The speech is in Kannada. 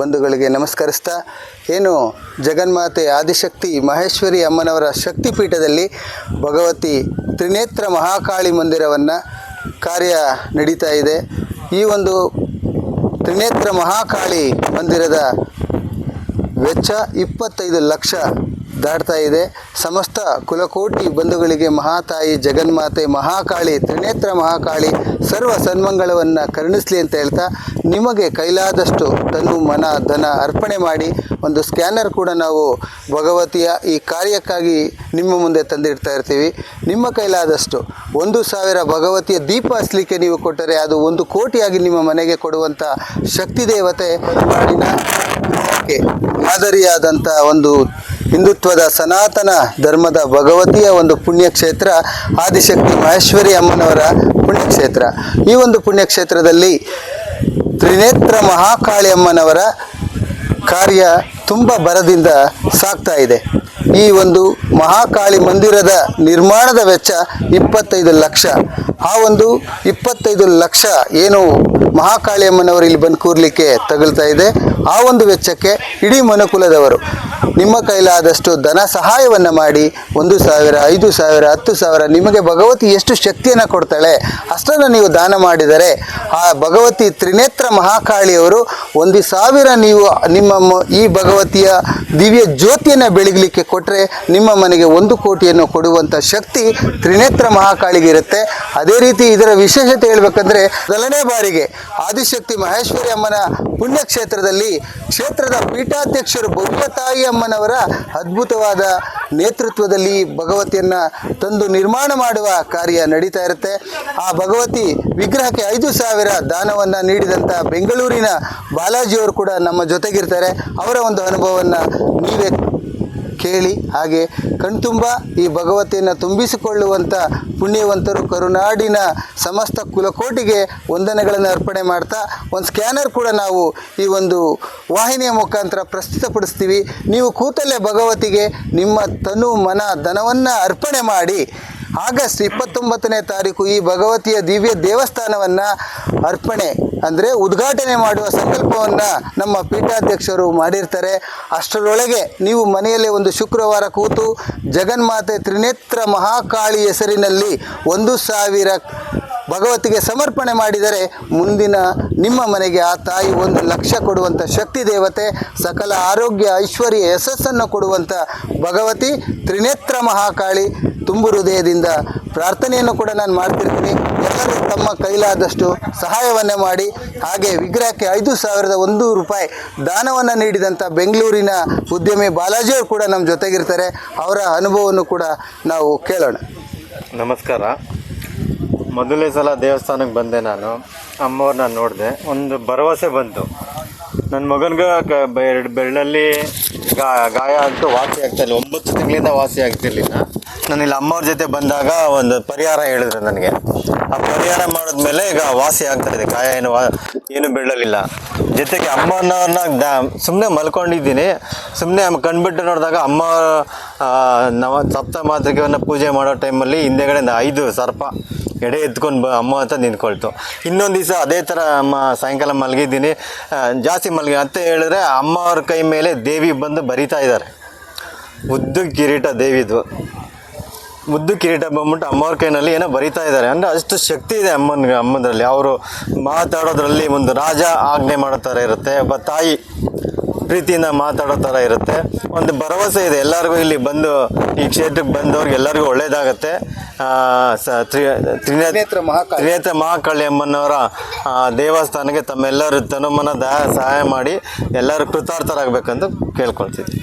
ಬಂಧುಗಳಿಗೆ ನಮಸ್ಕರಿಸ್ತಾ, ಏನು ಜಗನ್ಮಾತೆ ಆದಿಶಕ್ತಿ ಮಹೇಶ್ವರಿ ಅಮ್ಮನವರ ಶಕ್ತಿಪೀಠದಲ್ಲಿ ಭಗವತಿ ತ್ರಿನೇತ್ರ ಮಹಾಕಾಳಿ ಮಂದಿರವನ್ನು ಕಾರ್ಯ ನಡೀತಾ ಇದೆ. ಈ ಒಂದು ತ್ರಿನೇತ್ರ ಮಹಾಕಾಳಿ ಮಂದಿರದ ವೆಚ್ಚ ಇಪ್ಪತ್ತೈದು ಲಕ್ಷ ದಾಟ್ತಾ ಇದೆ. ಸಮಸ್ತ ಕುಲಕೋಟಿ ಬಂಧುಗಳಿಗೆ ಮಹಾತಾಯಿ ಜಗನ್ಮಾತೆ ಮಹಾಕಾಳಿ, ತ್ರಿನೇತ್ರ ಮಹಾಕಾಳಿ ಸರ್ವ ಸನ್ಮಂಗಳವನ್ನು ಕರುಣಿಸಲಿ ಅಂತ ಹೇಳ್ತಾ ನಿಮಗೆ ಕೈಲಾದಷ್ಟು ತನು, ಮನ, ಧನ ಅರ್ಪಣೆ ಮಾಡಿ ಒಂದು ಸ್ಕ್ಯಾನರ್ ಕೂಡ ನಾವು ಭಗವತಿಯ ಈ ಕಾರ್ಯಕ್ಕಾಗಿ ನಿಮ್ಮ ಮುಂದೆ ತಂದಿಡ್ತಾ ಇರ್ತೀವಿ. ನಿಮ್ಮ ಕೈಲಾದಷ್ಟು ಒಂದು ಸಾವಿರ ಭಗವತಿಯ ದೀಪ ಹಚ್ಚಲಿಕ್ಕೆ ನೀವು ಕೊಟ್ಟರೆ ಅದು ಒಂದು ಕೋಟಿಯಾಗಿ ನಿಮ್ಮ ಮನೆಗೆ ಕೊಡುವಂಥ ಶಕ್ತಿ ದೇವತೆ ನಾಡಿನ ಮಾದರಿಯಾದಂಥ ಒಂದು ಹಿಂದುತ್ವದ ಸನಾತನ ಧರ್ಮದ ಭಗವತಿಯ ಒಂದು ಪುಣ್ಯಕ್ಷೇತ್ರ ಆದಿಶಕ್ತಿ ಮಹೇಶ್ವರಿ ಅಮ್ಮನವರ ಪುಣ್ಯಕ್ಷೇತ್ರ. ಈ ಒಂದು ಪುಣ್ಯಕ್ಷೇತ್ರದಲ್ಲಿ ತ್ರಿನೇತ್ರ ಮಹಾಕಾಳಿ ಅಮ್ಮನವರ ಕಾರ್ಯ ತುಂಬ ಬರದಿಂದ ಸಾಗ್ತಾ ಇದೆ. ಈ ಒಂದು ಮಹಾಕಾಳಿ ಮಂದಿರದ ನಿರ್ಮಾಣದ ವೆಚ್ಚ ಇಪ್ಪತ್ತೈದು ಲಕ್ಷ. ಆ ಒಂದು ಇಪ್ಪತ್ತೈದು ಲಕ್ಷ ಏನು ಮಹಾಕಾಳಿ ಅಮ್ಮನವರು ಇಲ್ಲಿ ಬಂದು ಕೂರ್ಲಿಕ್ಕೆ ತಗಲ್ತಾ ಇದೆ. ಆ ಒಂದು ವೆಚ್ಚಕ್ಕೆ ಇಡೀ ಮನುಕುಲದವರು ನಿಮ್ಮ ಕೈಲಾದಷ್ಟು ಧನ ಸಹಾಯವನ್ನು ಮಾಡಿ ಒಂದು ಸಾವಿರ, ಐದು ಸಾವಿರ, ಹತ್ತು ಸಾವಿರ ನಿಮಗೆ ಭಗವತಿ ಎಷ್ಟು ಶಕ್ತಿಯನ್ನು ಕೊಡ್ತಾಳೆ, ಅಷ್ಟನ್ನು ನೀವು ದಾನ ಮಾಡಿದರೆ ಆ ಭಗವತಿ ತ್ರಿನೇತ್ರ ಮಹಾಕಾಳಿಯವರು ಒಂದು ಸಾವಿರ ನೀವು ನಿಮ್ಮ ಈ ಭಗವತಿಯ ದಿವ್ಯ ಜ್ಯೋತಿಯನ್ನು ಬೆಳಗಲಿಕ್ಕೆ ಕೊಟ್ಟರೆ ನಿಮ್ಮ ಮನೆಗೆ ಒಂದು ಕೋಟಿಯನ್ನು ಕೊಡುವಂಥ ಶಕ್ತಿ ತ್ರಿನೇತ್ರ ಮಹಾಕಾಳಿಗೆ ಇರುತ್ತೆ. ಅದೇ ರೀತಿ ಇದರ ವಿಶೇಷತೆ ಹೇಳ್ಬೇಕಂದ್ರೆ, ಮೊದಲನೇ ಬಾರಿಗೆ ಆದಿಶಕ್ತಿ ಮಹೇಶ್ವರಿ ಅಮ್ಮನ ಪುಣ್ಯಕ್ಷೇತ್ರದಲ್ಲಿ ಕ್ಷೇತ್ರದ ಪೀಠಾಧ್ಯಕ್ಷರು ಭವ್ಯತಾಯಿ ಅಮ್ಮನವರ ಅದ್ಭುತವಾದ ನೇತೃತ್ವದಲ್ಲಿ ಭಗವತಿಯನ್ನು ತಂದು ನಿರ್ಮಾಣ ಮಾಡುವ ಕಾರ್ಯ ನಡೀತಾ ಇರುತ್ತೆ. ಆ ಭಗವತಿ ವಿಗ್ರಹಕ್ಕೆ ಐದು ಸಾವಿರ ದಾನವನ್ನು ನೀಡಿದಂಥ ಬೆಂಗಳೂರಿನ ಬಾಲಾಜಿಯವರು ಕೂಡ ನಮ್ಮ ಜೊತೆಗಿರ್ತಾರೆ. ಅವರ ಒಂದು ಅನುಭವವನ್ನು ನೀವೇ ಕೇಳಿ ಹಾಗೆ ಕಣ್ತುಂಬ ಈ ಭಗವತಿಯನ್ನು ತುಂಬಿಸಿಕೊಳ್ಳುವಂಥ ಪುಣ್ಯವಂತರು ಕರುನಾಡಿನ ಸಮಸ್ತ ಕುಲಕೋಟಿಗೆ ವಂದನೆಗಳನ್ನು ಅರ್ಪಣೆ ಮಾಡ್ತಾ ಒಂದು ಸ್ಕ್ಯಾನರ್ ಕೂಡ ನಾವು ಈ ಒಂದು ವಾಹಿನಿಯ ಮುಖಾಂತರ ಪ್ರಸ್ತುತಪಡಿಸ್ತೀವಿ. ನೀವು ಕೂತಲ್ಲೇ ಭಗವತಿಗೆ ನಿಮ್ಮ ತನು ಮನ ಧನವನ್ನು ಅರ್ಪಣೆ ಮಾಡಿ ಆಗಸ್ಟ್ ಇಪ್ಪತ್ತೊಂಬತ್ತನೇ ತಾರೀಕು ಈ ಭಗವತಿಯ ದಿವ್ಯ ದೇವಸ್ಥಾನವನ್ನು ಅರ್ಪಣೆ ಅಂದರೆ ಉದ್ಘಾಟನೆ ಮಾಡುವ ಸಂಕಲ್ಪವನ್ನು ನಮ್ಮ ಪೀಠಾಧ್ಯಕ್ಷರು ಮಾಡಿರ್ತಾರೆ. ಅಷ್ಟರೊಳಗೆ ನೀವು ಮನೆಯಲ್ಲೇ ಒಂದು ಶುಕ್ರವಾರ ಕೂತು ಜಗನ್ಮಾತೆ ತ್ರಿನೇತ್ರ ಮಹಾಕಾಳಿ ಹೆಸರಿನಲ್ಲಿ ಒಂದು ಸಾವಿರ ಭಗವತಿಗೆ ಸಮರ್ಪಣೆ ಮಾಡಿದರೆ ಮುಂದಿನ ನಿಮ್ಮ ಮನೆಗೆ ಆ ತಾಯಿ ಒಂದು ಲಕ್ಷ ಕೊಡುವಂಥ ಶಕ್ತಿ ದೇವತೆ, ಸಕಲ ಆರೋಗ್ಯ, ಐಶ್ವರ್ಯ, ಯಶಸ್ಸನ್ನು ಕೊಡುವಂಥ ಭಗವತಿ ತ್ರಿನೇತ್ರ ಮಹಾಕಾಳಿ ತುಂಬು ಹೃದಯದಿಂದ ಪ್ರಾರ್ಥನೆಯನ್ನು ಕೂಡ ನಾನು ಮಾಡ್ತಿರ್ತೀನಿ. ತಮ್ಮ ಕೈಲಾದಷ್ಟು ಸಹಾಯವನ್ನೇ ಮಾಡಿ, ಹಾಗೆ ವಿಗ್ರಹಕ್ಕೆ ಐದು ಸಾವಿರದ ಒಂದು ರೂಪಾಯಿ ದಾನವನ್ನು ನೀಡಿದಂಥ ಬೆಂಗಳೂರಿನ ಉದ್ಯಮಿ ಬಾಲಾಜಿಯವರು ಕೂಡ ನಮ್ಮ ಜೊತೆಗಿರ್ತಾರೆ. ಅವರ ಅನುಭವವನ್ನು ಕೂಡ ನಾವು ಕೇಳೋಣ. ನಮಸ್ಕಾರ. ಮೊದಲನೇ ಸಲ ದೇವಸ್ಥಾನಕ್ಕೆ ಬಂದೆ ನಾನು. ಅಮ್ಮವ್ರನ್ನ ನೋಡಿದೆ. ಒಂದು ಭರವಸೆ ಬಂತು. ನನ್ನ ಮಗನಿಗೆ ಕ ಎರಡು ಬೆರಳಲ್ಲಿ ಗಾ ಗಾಯ ಅಂತೂ ವಾಸಿ ಆಗ್ತಾಯಿಲ್ಲ ಒಂಬತ್ತು ತಿಂಗಳಿಂದ ವಾಸಿ ಆಗ್ತಿರ್ಲಿಲ್ಲ ನಾನು ಇಲ್ಲಿ ಅಮ್ಮವ್ರ ಜೊತೆ ಬಂದಾಗ ಒಂದು ಪರಿಹಾರ ಹೇಳಿದ್ರು ನನಗೆ. ಆ ಪರಿಹಾರ ಮಾಡಿದ್ಮೇಲೆ ಈಗ ವಾಸಿ ಆಗ್ತಾ ಇದೆ. ಗಾಯ ಏನು ವಾ ಏನು ಬೆಳ್ಳಲಿಲ್ಲ ಜೊತೆಗೆ ಅಮ್ಮನವ್ರನ್ನ ಸುಮ್ಮನೆ ಮಲ್ಕೊಂಡಿದ್ದೀನಿ. ಸುಮ್ಮನೆ ಕಣ್ಬಿಟ್ಟು ನೋಡಿದಾಗ ಅಮ್ಮ ನವ ಸಪ್ತ ಮಾತೃಕೆಯನ್ನು ಪೂಜೆ ಮಾಡೋ ಟೈಮಲ್ಲಿ ಹಿಂದೆಗಡೆ ಐದು ಸರ್ಪ. ಎಡೆ ಎತ್ಕೊಂಡು ಬ ಅಮ್ಮ ಅಂತ ನಿಂತ್ಕೊಳ್ತು. ಇನ್ನೊಂದು ದಿವಸ ಅದೇ ಥರ ಅಮ್ಮ ಸಾಯಂಕಾಲ ಮಲಗಿದ್ದೀನಿ. ಜಾಸ್ತಿ ಮಲಗಿ ಅಂತ ಹೇಳಿದ್ರೆ ಅಮ್ಮ ಅವ್ರ ಕೈ ಮೇಲೆ ದೇವಿ ಬಂದು ಬರಿತಾ ಇದ್ದಾರೆ. ಉದ್ದು ಕಿರೀಟ ದೇವಿದು. ಮುದ್ದು ಕಿರೀಟ ಬಂದ್ಬಿಟ್ಟು ಅಮ್ಮವ್ರ ಕೈನಲ್ಲಿ ಏನೋ ಬರಿತಾ ಇದ್ದಾರೆ. ಅಂದರೆ ಅಷ್ಟು ಶಕ್ತಿ ಇದೆ ಅಮ್ಮನ ಅಮ್ಮದ್ರಲ್ಲಿ. ಅವರು ಮಾತಾಡೋದ್ರಲ್ಲಿ ಒಂದು ರಾಜ ಆಜ್ಞೆ ಮಾಡೋ ಥರ ಇರುತ್ತೆ. ಒಬ್ಬ ತಾಯಿ ಪ್ರೀತಿಯಿಂದ ಮಾತಾಡೋ ಥರ ಇರುತ್ತೆ. ಒಂದು ಭರವಸೆ ಇದೆ. ಎಲ್ಲರಿಗೂ ಇಲ್ಲಿ ಬಂದು ಈ ಕ್ಷೇತ್ರಕ್ಕೆ ಬಂದವ್ರಿಗೆ ಎಲ್ಲರಿಗೂ ಒಳ್ಳೇದಾಗತ್ತೆ. ತ್ರಿನೇತ್ರ ಮಹಾಕಾಳಿ. ತ್ರಿನೇತ್ರ ಮಹಾಕಾಳಿ ಅಮ್ಮನವರ ದೇವಸ್ಥಾನಕ್ಕೆ ತಮ್ಮೆಲ್ಲರೂ ತನುಮನ ದಯ ಸಹಾಯ ಮಾಡಿ ಎಲ್ಲರೂ ಕೃತಾರ್ಥರಾಗಬೇಕಂತ ಕೇಳ್ಕೊಳ್ತಿದ್ವಿ